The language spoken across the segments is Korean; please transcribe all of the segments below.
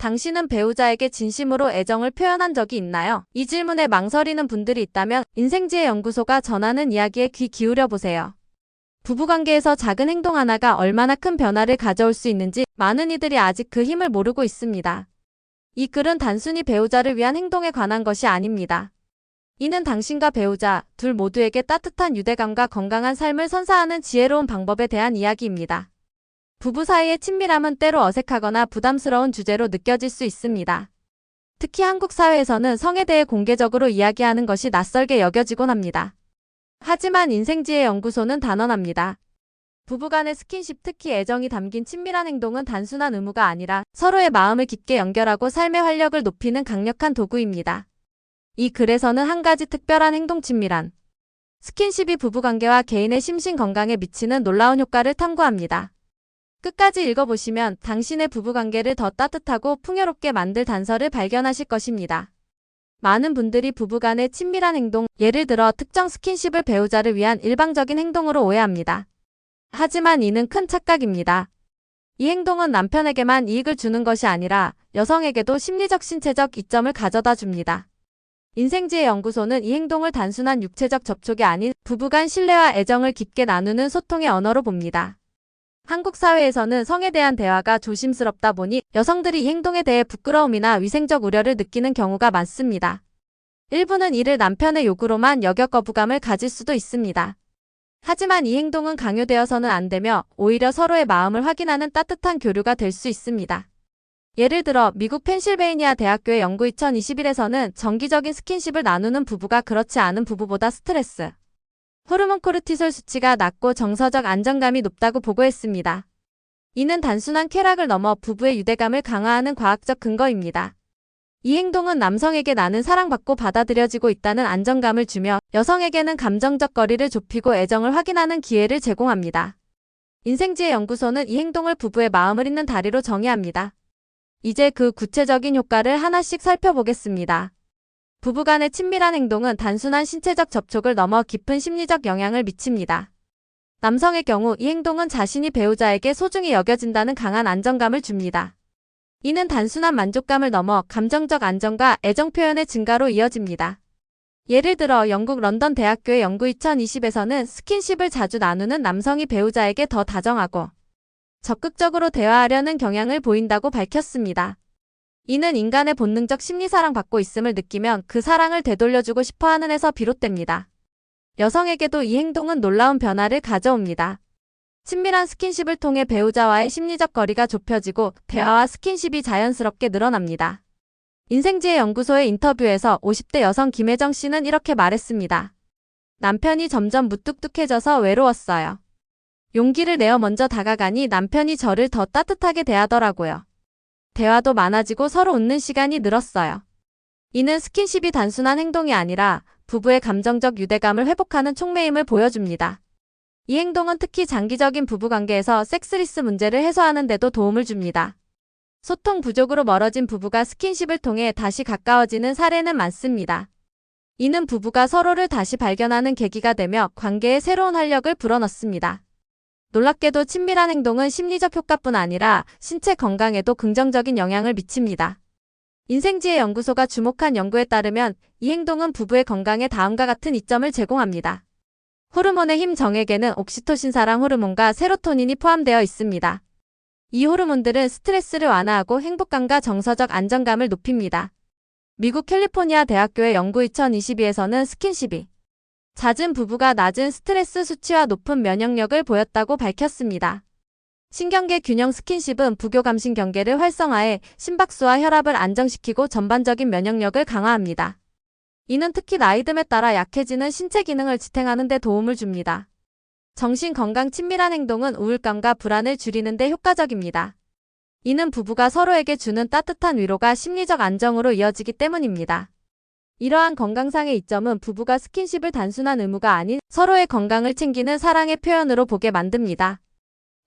당신은 배우자에게 진심으로 애정을 표현한 적이 있나요? 이 질문에 망설이는 분들이 있다면 인생지혜 연구소가 전하는 이야기에 귀 기울여 보세요. 부부관계에서 작은 행동 하나가 얼마나 큰 변화를 가져올 수 있는지 많은 이들이 아직 그 힘을 모르고 있습니다. 이 글은 단순히 배우자를 위한 행동에 관한 것이 아닙니다. 이는 당신과 배우자 둘 모두에게 따뜻한 유대감과 건강한 삶을 선사하는 지혜로운 방법에 대한 이야기입니다. 부부 사이의 친밀함은 때로 어색하거나 부담스러운 주제로 느껴질 수 있습니다. 특히 한국 사회에서는 성에 대해 공개적으로 이야기하는 것이 낯설게 여겨지곤 합니다. 하지만 인생지혜 연구소는 단언합니다. 부부간의 스킨십 특히 애정이 담긴 친밀한 행동은 단순한 의무가 아니라 서로의 마음을 깊게 연결하고 삶의 활력을 높이는 강력한 도구입니다. 이 글에서는 한 가지 특별한 행동 친밀한 스킨십이 부부관계와 개인의 심신 건강에 미치는 놀라운 효과를 탐구합니다. 끝까지 읽어보시면 당신의 부부관계를 더 따뜻하고 풍요롭게 만들 단서를 발견하실 것입니다. 많은 분들이 부부간의 친밀한 행동, 예를 들어 특정 스킨십을 배우자를 위한 일방적인 행동으로 오해합니다. 하지만 이는 큰 착각입니다. 이 행동은 남편에게만 이익을 주는 것이 아니라 여성에게도 심리적 신체적 이점을 가져다 줍니다. 인생지혜 연구소는 이 행동을 단순한 육체적 접촉이 아닌 부부간 신뢰와 애정을 깊게 나누는 소통의 언어로 봅니다. 한국 사회에서는 성에 대한 대화가 조심스럽다 보니 여성들이 이 행동에 대해 부끄러움이나 위생적 우려를 느끼는 경우가 많습니다. 일부는 이를 남편의 요구로만 여겨 거부감을 가질 수도 있습니다. 하지만 이 행동은 강요되어서는 안 되며 오히려 서로의 마음을 확인하는 따뜻한 교류가 될 수 있습니다. 예를 들어 미국 펜실베이니아 대학교의 연구 2021에서는 정기적인 스킨십을 나누는 부부가 그렇지 않은 부부보다 스트레스, 호르몬 코르티솔 수치가 낮고 정서적 안정감이 높다고 보고했습니다. 이는 단순한 쾌락을 넘어 부부의 유대감을 강화하는 과학적 근거입니다. 이 행동은 남성에게 나는 사랑받고 받아들여지고 있다는 안정감을 주며 여성에게는 감정적 거리를 좁히고 애정을 확인하는 기회를 제공합니다. 인생지혜 연구소는 이 행동을 부부의 마음을 잇는 다리로 정의합니다. 이제 그 구체적인 효과를 하나씩 살펴보겠습니다. 부부간의 친밀한 행동은 단순한 신체적 접촉을 넘어 깊은 심리적 영향을 미칩니다. 남성의 경우 이 행동은 자신이 배우자에게 소중히 여겨진다는 강한 안정감을 줍니다. 이는 단순한 만족감을 넘어 감정적 안정과 애정 표현의 증가로 이어집니다. 예를 들어 영국 런던 대학교의 연구 2020에서는 스킨십을 자주 나누는 남성이 배우자에게 더 다정하고 적극적으로 대화하려는 경향을 보인다고 밝혔습니다. 이는 인간의 본능적 심리사랑 받고 있음을 느끼면 그 사랑을 되돌려주고 싶어 하는 에서 비롯됩니다. 여성에게도 이 행동은 놀라운 변화를 가져옵니다. 친밀한 스킨십을 통해 배우자와의 심리적 거리가 좁혀지고 대화와 스킨십이 자연스럽게 늘어납니다. 인생지혜 연구소의 인터뷰에서 50대 여성 김혜정 씨는 이렇게 말했습니다. 남편이 점점 무뚝뚝해져서 외로웠어요. 용기를 내어 먼저 다가가니 남편이 저를 더 따뜻하게 대하더라고요. 대화도 많아지고 서로 웃는 시간이 늘었어요. 이는 스킨십이 단순한 행동이 아니라 부부의 감정적 유대감을 회복하는 촉매임을 보여줍니다. 이 행동은 특히 장기적인 부부관계에서 섹스리스 문제를 해소하는 데도 도움을 줍니다. 소통 부족으로 멀어진 부부가 스킨십을 통해 다시 가까워지는 사례는 많습니다. 이는 부부가 서로를 다시 발견하는 계기가 되며 관계에 새로운 활력을 불어넣습니다. 놀랍게도 친밀한 행동은 심리적 효과뿐 아니라 신체 건강에도 긍정적인 영향을 미칩니다. 인생지혜 연구소가 주목한 연구에 따르면 이 행동은 부부의 건강에 다음과 같은 이점을 제공합니다. 호르몬의 힘 정액에는 옥시토신 사랑 호르몬과 세로토닌이 포함되어 있습니다. 이 호르몬들은 스트레스를 완화하고 행복감과 정서적 안정감을 높입니다. 미국 캘리포니아 대학교의 연구 2022에서는 스킨십이 잦은 부부가 낮은 스트레스 수치와 높은 면역력을 보였다고 밝혔습니다. 신경계 균형 스킨십은 부교감신 경계를 활성화해 심박수와 혈압을 안정시키고 전반적인 면역력을 강화합니다. 이는 특히 나이 듦에 따라 약해지는 신체 기능을 지탱하는 데 도움을 줍니다. 정신 건강 친밀한 행동은 우울감과 불안을 줄이는 데 효과적입니다. 이는 부부가 서로에게 주는 따뜻한 위로가 심리적 안정으로 이어지기 때문입니다. 이러한 건강상의 이점은 부부가 스킨십을 단순한 의무가 아닌 서로의 건강을 챙기는 사랑의 표현으로 보게 만듭니다.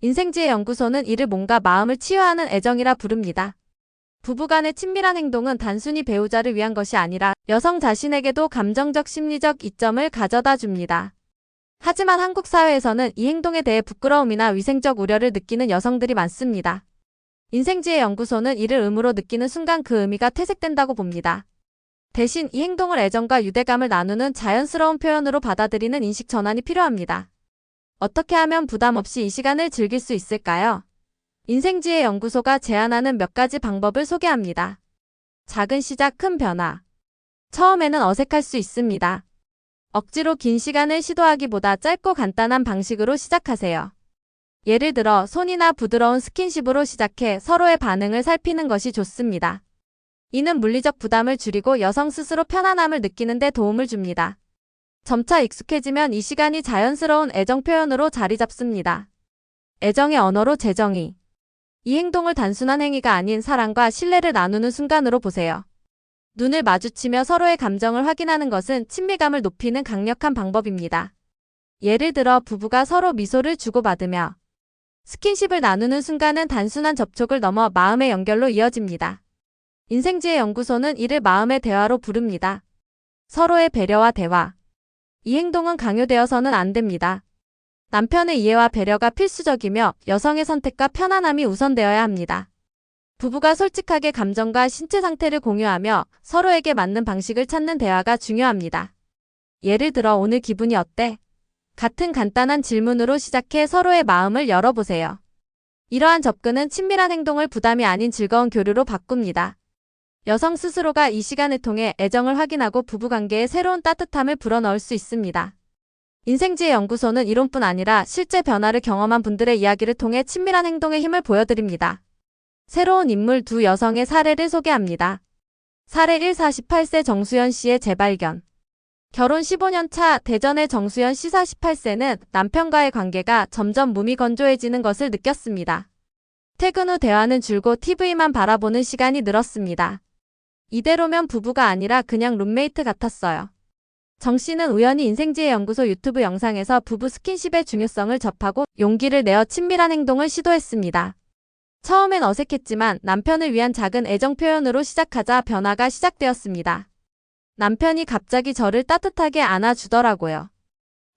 인생지혜 연구소는 이를 몸과 마음을 치유하는 애정이라 부릅니다. 부부간의 친밀한 행동은 단순히 배우자를 위한 것이 아니라 여성 자신에게도 감정적 심리적 이점을 가져다 줍니다. 하지만 한국 사회에서는 이 행동에 대해 부끄러움이나 위생적 우려를 느끼는 여성들이 많습니다. 인생지혜 연구소는 이를 의무로 느끼는 순간 그 의미가 퇴색된다고 봅니다. 대신 이 행동을 애정과 유대감을 나누는 자연스러운 표현으로 받아들이는 인식 전환이 필요합니다. 어떻게 하면 부담 없이 이 시간을 즐길 수 있을까요? 인생지혜 연구소가 제안하는 몇 가지 방법을 소개합니다. 작은 시작, 큰 변화. 처음에는 어색할 수 있습니다. 억지로 긴 시간을 시도하기보다 짧고 간단한 방식으로 시작하세요. 예를 들어 손이나 부드러운 스킨십으로 시작해 서로의 반응을 살피는 것이 좋습니다. 이는 물리적 부담을 줄이고 여성 스스로 편안함을 느끼는 데 도움을 줍니다. 점차 익숙해지면 이 시간이 자연스러운 애정 표현으로 자리 잡습니다. 애정의 언어로 재정의. 이 행동을 단순한 행위가 아닌 사랑과 신뢰를 나누는 순간으로 보세요. 눈을 마주치며 서로의 감정을 확인하는 것은 친밀감을 높이는 강력한 방법입니다. 예를 들어 부부가 서로 미소를 주고받으며 스킨십을 나누는 순간은 단순한 접촉을 넘어 마음의 연결로 이어집니다. 인생지혜 연구소는 이를 마음의 대화로 부릅니다. 서로의 배려와 대화. 이 행동은 강요되어서는 안 됩니다. 남편의 이해와 배려가 필수적이며 여성의 선택과 편안함이 우선되어야 합니다. 부부가 솔직하게 감정과 신체 상태를 공유하며 서로에게 맞는 방식을 찾는 대화가 중요합니다. 예를 들어 오늘 기분이 어때? 같은 간단한 질문으로 시작해 서로의 마음을 열어보세요. 이러한 접근은 친밀한 행동을 부담이 아닌 즐거운 교류로 바꿉니다. 여성 스스로가 이 시간을 통해 애정을 확인하고 부부관계에 새로운 따뜻함을 불어넣을 수 있습니다. 인생지혜 연구소는 이론뿐 아니라 실제 변화를 경험한 분들의 이야기를 통해 친밀한 행동의 힘을 보여드립니다. 새로운 인물 두 여성의 사례를 소개합니다. 사례 1 48세 정수연 씨의 재발견. 결혼 15년 차 대전의 정수연 씨 48세는 남편과의 관계가 점점 무미건조해지는 것을 느꼈습니다. 퇴근 후 대화는 줄고 TV만 바라보는 시간이 늘었습니다. 이대로면 부부가 아니라 그냥 룸메이트 같았어요. 정 씨는 우연히 인생지혜 연구소 유튜브 영상에서 부부 스킨십의 중요성을 접하고 용기를 내어 친밀한 행동을 시도했습니다. 처음엔 어색했지만 남편을 위한 작은 애정 표현으로 시작하자 변화가 시작되었습니다. 남편이 갑자기 저를 따뜻하게 안아주더라고요.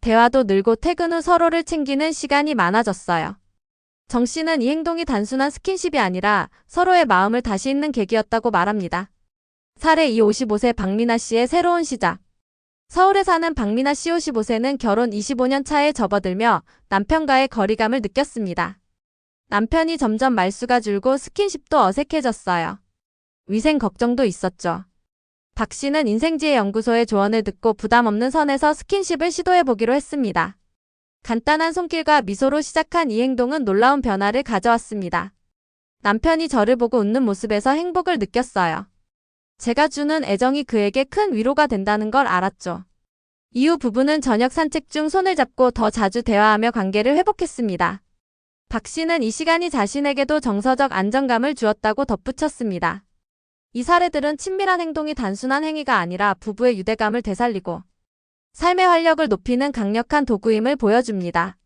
대화도 늘고 퇴근 후 서로를 챙기는 시간이 많아졌어요. 정 씨는 이 행동이 단순한 스킨십이 아니라 서로의 마음을 다시 잇는 계기였다고 말합니다. 사례 2 55세 박민아 씨의 새로운 시작. 서울에 사는 박민아 씨 55세는 결혼 25년 차에 접어들며 남편과의 거리감을 느꼈습니다. 남편이 점점 말수가 줄고 스킨십도 어색해졌어요. 위생 걱정도 있었죠. 박 씨는 인생지혜 연구소의 조언을 듣고 부담 없는 선에서 스킨십을 시도해보기로 했습니다. 간단한 손길과 미소로 시작한 이 행동은 놀라운 변화를 가져왔습니다. 남편이 저를 보고 웃는 모습에서 행복을 느꼈어요. 제가 주는 애정이 그에게 큰 위로가 된다는 걸 알았죠. 이후 부부는 저녁 산책 중 손을 잡고 더 자주 대화하며 관계를 회복했습니다. 박 씨는 이 시간이 자신에게도 정서적 안정감을 주었다고 덧붙였습니다. 이 사례들은 친밀한 행동이 단순한 행위가 아니라 부부의 유대감을 되살리고 삶의 활력을 높이는 강력한 도구임을 보여줍니다.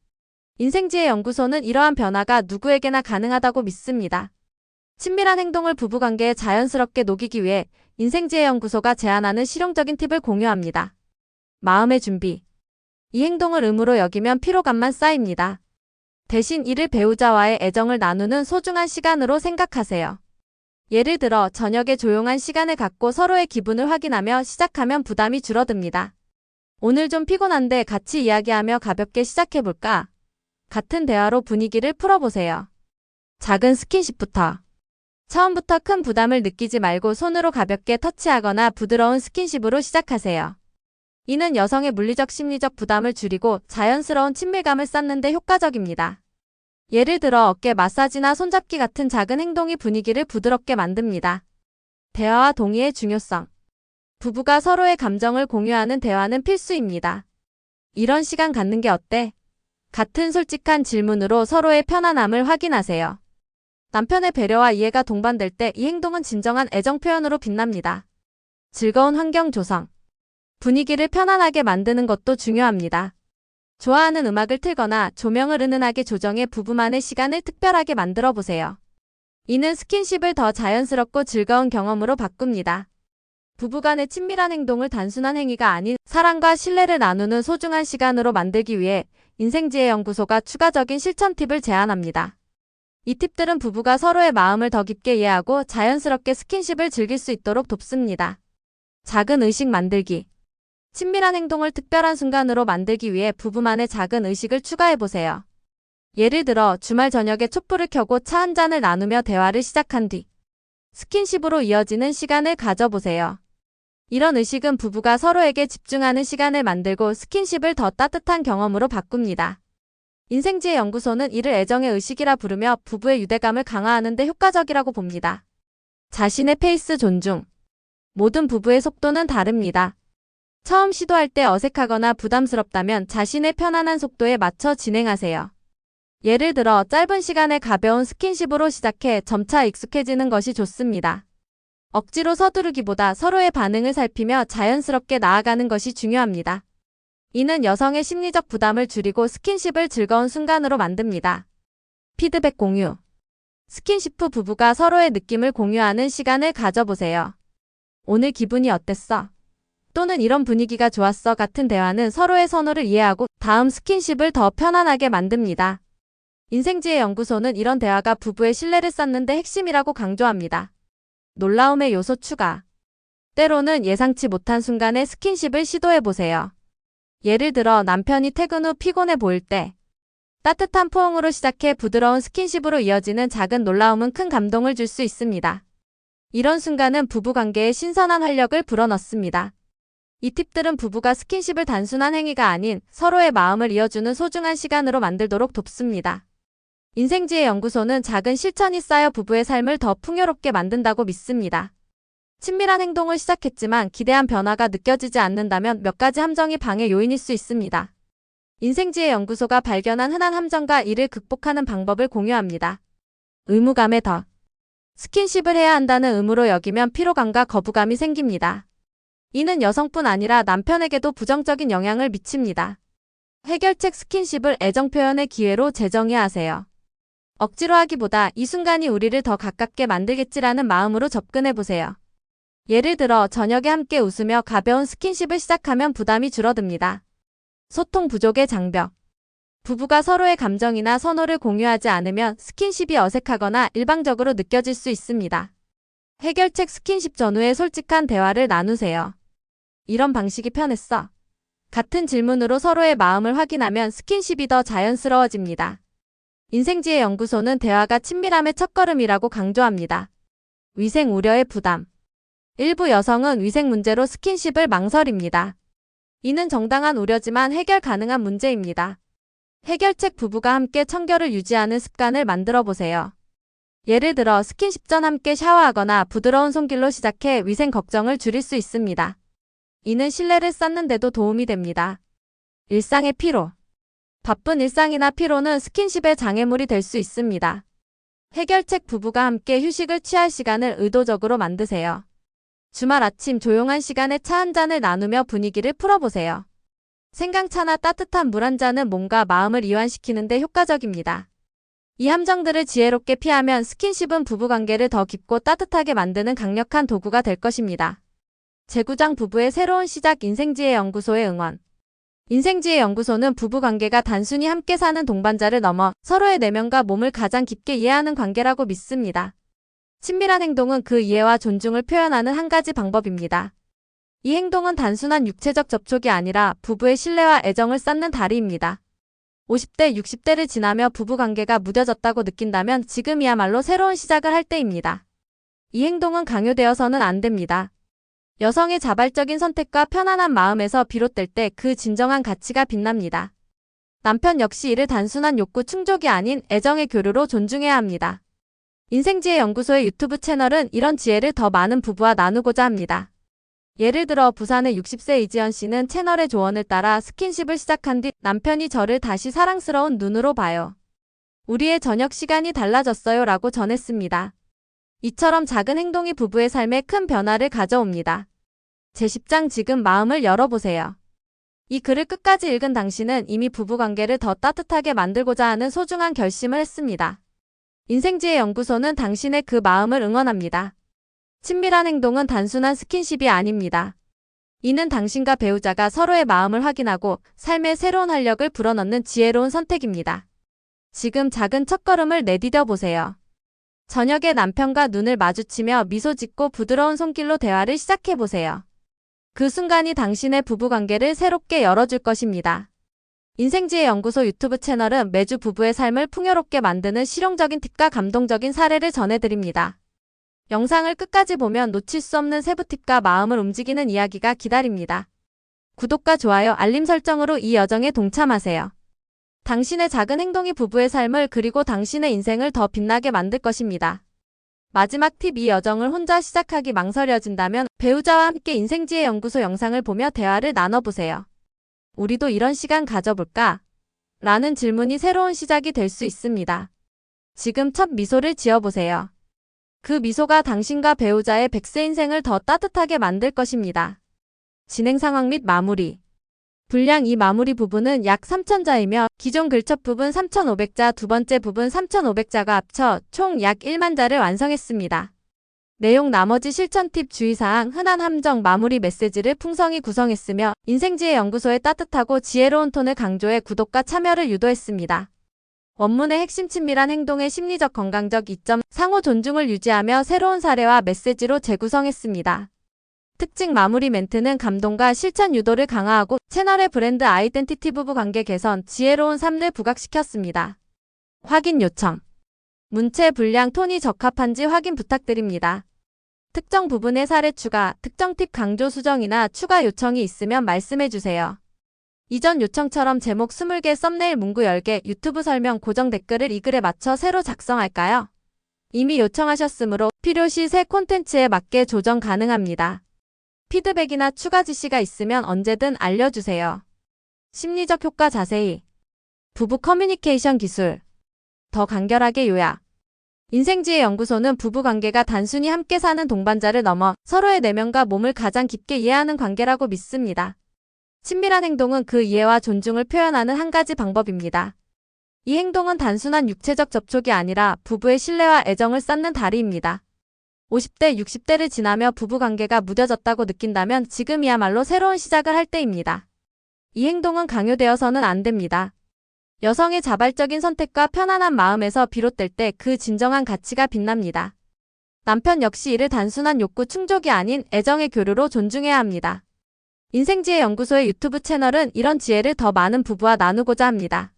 인생지혜 연구소는 이러한 변화가 누구에게나 가능하다고 믿습니다. 친밀한 행동을 부부관계에 자연스럽게 녹이기 위해 인생지혜 연구소가 제안하는 실용적인 팁을 공유합니다. 마음의 준비. 이 행동을 의무로 여기면 피로감만 쌓입니다. 대신 이를 배우자와의 애정을 나누는 소중한 시간으로 생각하세요. 예를 들어 저녁에 조용한 시간을 갖고 서로의 기분을 확인하며 시작하면 부담이 줄어듭니다. 오늘 좀 피곤한데 같이 이야기하며 가볍게 시작해볼까? 같은 대화로 분위기를 풀어보세요. 작은 스킨십부터. 처음부터 큰 부담을 느끼지 말고 손으로 가볍게 터치하거나 부드러운 스킨십으로 시작하세요. 이는 여성의 물리적 심리적 부담을 줄이고 자연스러운 친밀감을 쌓는 데 효과적입니다. 예를 들어 어깨 마사지나 손잡기 같은 작은 행동이 분위기를 부드럽게 만듭니다. 대화와 동의의 중요성. 부부가 서로의 감정을 공유하는 대화는 필수입니다. 이런 시간 갖는 게 어때? 같은 솔직한 질문으로 서로의 편안함을 확인하세요. 남편의 배려와 이해가 동반될 때 이 행동은 진정한 애정 표현으로 빛납니다. 즐거운 환경 조성. 분위기를 편안하게 만드는 것도 중요합니다. 좋아하는 음악을 틀거나 조명을 은은하게 조정해 부부만의 시간을 특별하게 만들어 보세요. 이는 스킨십을 더 자연스럽고 즐거운 경험으로 바꿉니다. 부부간의 친밀한 행동을 단순한 행위가 아닌 사랑과 신뢰를 나누는 소중한 시간으로 만들기 위해 인생지혜 연구소가 추가적인 실천 팁을 제안합니다. 이 팁들은 부부가 서로의 마음을 더 깊게 이해하고 자연스럽게 스킨십을 즐길 수 있도록 돕습니다. 작은 의식 만들기. 친밀한 행동을 특별한 순간으로 만들기 위해 부부만의 작은 의식을 추가해 보세요. 예를 들어 주말 저녁에 촛불을 켜고 차 한 잔을 나누며 대화를 시작한 뒤 스킨십으로 이어지는 시간을 가져보세요. 이런 의식은 부부가 서로에게 집중하는 시간을 만들고 스킨십을 더 따뜻한 경험으로 바꿉니다. 인생지혜 연구소는 이를 애정의 의식이라 부르며 부부의 유대감을 강화하는 데 효과적이라고 봅니다. 자신의 페이스 존중. 모든 부부의 속도는 다릅니다. 처음 시도할 때 어색하거나 부담스럽다면 자신의 편안한 속도에 맞춰 진행하세요. 예를 들어 짧은 시간에 가벼운 스킨십으로 시작해 점차 익숙해지는 것이 좋습니다. 억지로 서두르기보다 서로의 반응을 살피며 자연스럽게 나아가는 것이 중요합니다. 이는 여성의 심리적 부담을 줄이고 스킨십을 즐거운 순간으로 만듭니다. 피드백 공유. 스킨십 후 부부가 서로의 느낌을 공유하는 시간을 가져보세요. 오늘 기분이 어땠어? 또는 이런 분위기가 좋았어 같은 대화는 서로의 선호를 이해하고 다음 스킨십을 더 편안하게 만듭니다. 인생지혜 연구소는 이런 대화가 부부의 신뢰를 쌓는 데 핵심이라고 강조합니다. 놀라움의 요소 추가. 때로는 예상치 못한 순간에 스킨십을 시도해 보세요. 예를 들어 남편이 퇴근 후 피곤해 보일 때 따뜻한 포옹으로 시작해 부드러운 스킨십으로 이어지는 작은 놀라움은 큰 감동을 줄 수 있습니다. 이런 순간은 부부 관계에 신선한 활력을 불어넣습니다. 이 팁들은 부부가 스킨십을 단순한 행위가 아닌 서로의 마음을 이어주는 소중한 시간으로 만들도록 돕습니다. 인생지혜 연구소는 작은 실천이 쌓여 부부의 삶을 더 풍요롭게 만든다고 믿습니다. 친밀한 행동을 시작했지만 기대한 변화가 느껴지지 않는다면 몇 가지 함정이 방해 요인일 수 있습니다. 인생지혜 연구소가 발견한 흔한 함정과 이를 극복하는 방법을 공유합니다. 의무감의 더. 스킨십을 해야 한다는 의무로 여기면 피로감과 거부감이 생깁니다. 이는 여성뿐 아니라 남편에게도 부정적인 영향을 미칩니다. 해결책 스킨십을 애정 표현의 기회로 재정의하세요. 억지로 하기보다 이 순간이 우리를 더 가깝게 만들겠지라는 마음으로 접근해 보세요. 예를 들어 저녁에 함께 웃으며 가벼운 스킨십을 시작하면 부담이 줄어듭니다. 소통 부족의 장벽. 부부가 서로의 감정이나 선호를 공유하지 않으면 스킨십이 어색하거나 일방적으로 느껴질 수 있습니다. 해결책 스킨십 전후에 솔직한 대화를 나누세요. 이런 방식이 편했어. 같은 질문으로 서로의 마음을 확인하면 스킨십이 더 자연스러워집니다. 인생지혜 연구소는 대화가 친밀함의 첫걸음이라고 강조합니다. 위생 우려의 부담. 일부 여성은 위생 문제로 스킨십을 망설입니다. 이는 정당한 우려지만 해결 가능한 문제입니다. 해결책 부부가 함께 청결을 유지하는 습관을 만들어 보세요. 예를 들어 스킨십 전 함께 샤워하거나 부드러운 손길로 시작해 위생 걱정을 줄일 수 있습니다. 이는 신뢰를 쌓는데도 도움이 됩니다. 일상의 피로. 바쁜 일상이나 피로는 스킨십의 장애물이 될 수 있습니다. 해결책 부부가 함께 휴식을 취할 시간을 의도적으로 만드세요. 주말 아침 조용한 시간에 차 한 잔을 나누며 분위기를 풀어보세요. 생강차나 따뜻한 물 한 잔은 몸과 마음을 이완시키는데 효과적입니다. 이 함정들을 지혜롭게 피하면 스킨십은 부부관계를 더 깊고 따뜻하게 만드는 강력한 도구가 될 것입니다. 재구장 부부의 새로운 시작 인생지혜 연구소의 응원. 인생지혜 연구소는 부부 관계가 단순히 함께 사는 동반자를 넘어 서로의 내면과 몸을 가장 깊게 이해하는 관계라고 믿습니다. 친밀한 행동은 그 이해와 존중을 표현하는 한 가지 방법입니다. 이 행동은 단순한 육체적 접촉이 아니라 부부의 신뢰와 애정을 쌓는 다리입니다. 50대, 60대를 지나며 부부 관계가 무뎌졌다고 느낀다면 지금이야말로 새로운 시작을 할 때입니다. 이 행동은 강요되어서는 안 됩니다. 여성의 자발적인 선택과 편안한 마음에서 비롯될 때 그 진정한 가치가 빛납니다. 남편 역시 이를 단순한 욕구 충족이 아닌 애정의 교류로 존중해야 합니다. 인생지혜 연구소의 유튜브 채널은 이런 지혜를 더 많은 부부와 나누고자 합니다. 예를 들어 부산의 60세 이지연 씨는 채널의 조언을 따라 스킨십을 시작한 뒤 남편이 저를 다시 사랑스러운 눈으로 봐요. 우리의 저녁 시간이 달라졌어요 라고 전했습니다. 이처럼 작은 행동이 부부의 삶에 큰 변화를 가져옵니다. 제10장 지금 마음을 열어보세요. 이 글을 끝까지 읽은 당신은 이미 부부관계를 더 따뜻하게 만들고자 하는 소중한 결심을 했습니다. 인생지혜 연구소는 당신의 그 마음을 응원합니다. 친밀한 행동은 단순한 스킨십이 아닙니다. 이는 당신과 배우자가 서로의 마음을 확인하고 삶의 새로운 활력을 불어넣는 지혜로운 선택입니다. 지금 작은 첫걸음을 내디뎌 보세요. 저녁에 남편과 눈을 마주치며 미소 짓고 부드러운 손길로 대화를 시작해 보세요. 그 순간이 당신의 부부 관계를 새롭게 열어줄 것입니다. 인생지혜 연구소 유튜브 채널은 매주 부부의 삶을 풍요롭게 만드는 실용적인 팁과 감동적인 사례를 전해드립니다. 영상을 끝까지 보면 놓칠 수 없는 세부 팁과 마음을 움직이는 이야기가 기다립니다. 구독과 좋아요, 알림 설정으로 이 여정에 동참하세요. 당신의 작은 행동이 부부의 삶을 그리고 당신의 인생을 더 빛나게 만들 것입니다. 마지막 팁 이 여정을 혼자 시작하기 망설여진다면 배우자와 함께 인생지혜 연구소 영상을 보며 대화를 나눠보세요. 우리도 이런 시간 가져볼까? 라는 질문이 새로운 시작이 될 수 있습니다. 지금 첫 미소를 지어보세요. 그 미소가 당신과 배우자의 백세 인생을 더 따뜻하게 만들 것입니다. 진행 상황 및 마무리. 분량 이 마무리 부분은 약 3,000자이며 기존 글첩 부분 3,500자, 두 번째 부분 3,500자가 합쳐 총 약 1만 자를 완성했습니다. 내용 나머지 실천 팁 주의사항 흔한 함정 마무리 메시지를 풍성히 구성했으며 인생지혜 연구소의 따뜻하고 지혜로운 톤을 강조해 구독과 참여를 유도했습니다. 원문의 핵심 친밀한 행동의 심리적 건강적 이점 상호 존중을 유지하며 새로운 사례와 메시지로 재구성했습니다. 특징 마무리 멘트는 감동과 실천 유도를 강화하고 채널의 브랜드 아이덴티티 부부 관계 개선, 지혜로운 삶을 부각시켰습니다. 확인 요청. 문체 분량 톤이 적합한지 확인 부탁드립니다. 특정 부분의 사례 추가, 특정 팁 강조 수정이나 추가 요청이 있으면 말씀해 주세요. 이전 요청처럼 제목 20개, 썸네일 문구 10개, 유튜브 설명, 고정 댓글을 이 글에 맞춰 새로 작성할까요? 이미 요청하셨으므로 필요시 새 콘텐츠에 맞게 조정 가능합니다. 피드백이나 추가 지시가 있으면 언제든 알려주세요. 심리적 효과 자세히. 부부 커뮤니케이션 기술. 더 간결하게 요약. 인생지혜 연구소는 부부 관계가 단순히 함께 사는 동반자를 넘어 서로의 내면과 몸을 가장 깊게 이해하는 관계라고 믿습니다. 친밀한 행동은 그 이해와 존중을 표현하는 한 가지 방법입니다. 이 행동은 단순한 육체적 접촉이 아니라 부부의 신뢰와 애정을 쌓는 다리입니다. 50대, 60대를 지나며 부부관계가 무뎌졌다고 느낀다면 지금이야말로 새로운 시작을 할 때입니다. 이 행동은 강요되어서는 안 됩니다. 여성의 자발적인 선택과 편안한 마음에서 비롯될 때 그 진정한 가치가 빛납니다. 남편 역시 이를 단순한 욕구 충족이 아닌 애정의 교류로 존중해야 합니다. 인생지혜 연구소의 유튜브 채널은 이런 지혜를 더 많은 부부와 나누고자 합니다.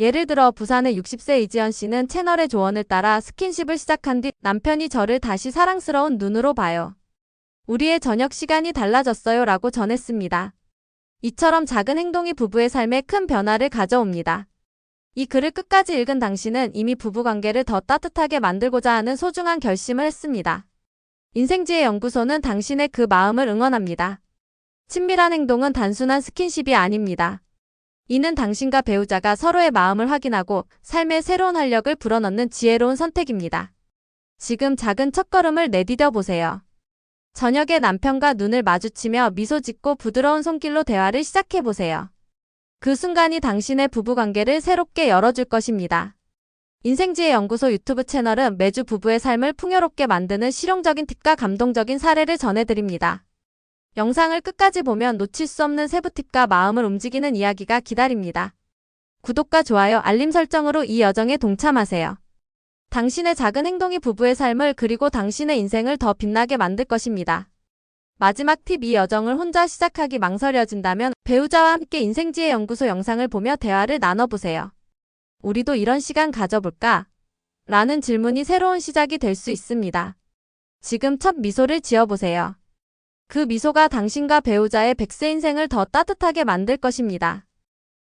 예를 들어 부산의 60세 이지연 씨는 채널의 조언을 따라 스킨십을 시작한 뒤 남편이 저를 다시 사랑스러운 눈으로 봐요. 우리의 저녁 시간이 달라졌어요 라고 전했습니다. 이처럼 작은 행동이 부부의 삶에 큰 변화를 가져옵니다. 이 글을 끝까지 읽은 당신은 이미 부부관계를 더 따뜻하게 만들고자 하는 소중한 결심을 했습니다. 인생지혜 연구소는 당신의 그 마음을 응원합니다. 친밀한 행동은 단순한 스킨십이 아닙니다. 이는 당신과 배우자가 서로의 마음을 확인하고 삶의 새로운 활력을 불어넣는 지혜로운 선택입니다. 지금 작은 첫걸음을 내디뎌 보세요. 저녁에 남편과 눈을 마주치며 미소 짓고 부드러운 손길로 대화를 시작해 보세요. 그 순간이 당신의 부부 관계를 새롭게 열어줄 것입니다. 인생지혜 연구소 유튜브 채널은 매주 부부의 삶을 풍요롭게 만드는 실용적인 팁과 감동적인 사례를 전해드립니다. 영상을 끝까지 보면 놓칠 수 없는 세부 팁과 마음을 움직이는 이야기가 기다립니다. 구독과 좋아요, 알림 설정으로 이 여정에 동참하세요. 당신의 작은 행동이 부부의 삶을 그리고 당신의 인생을 더 빛나게 만들 것입니다. 마지막 팁 이 여정을 혼자 시작하기 망설여진다면 배우자와 함께 인생지혜 연구소 영상을 보며 대화를 나눠보세요. 우리도 이런 시간 가져볼까? 라는 질문이 새로운 시작이 될 수 있습니다. 지금 첫 미소를 지어보세요. 그 미소가 당신과 배우자의 백세 인생을 더 따뜻하게 만들 것입니다.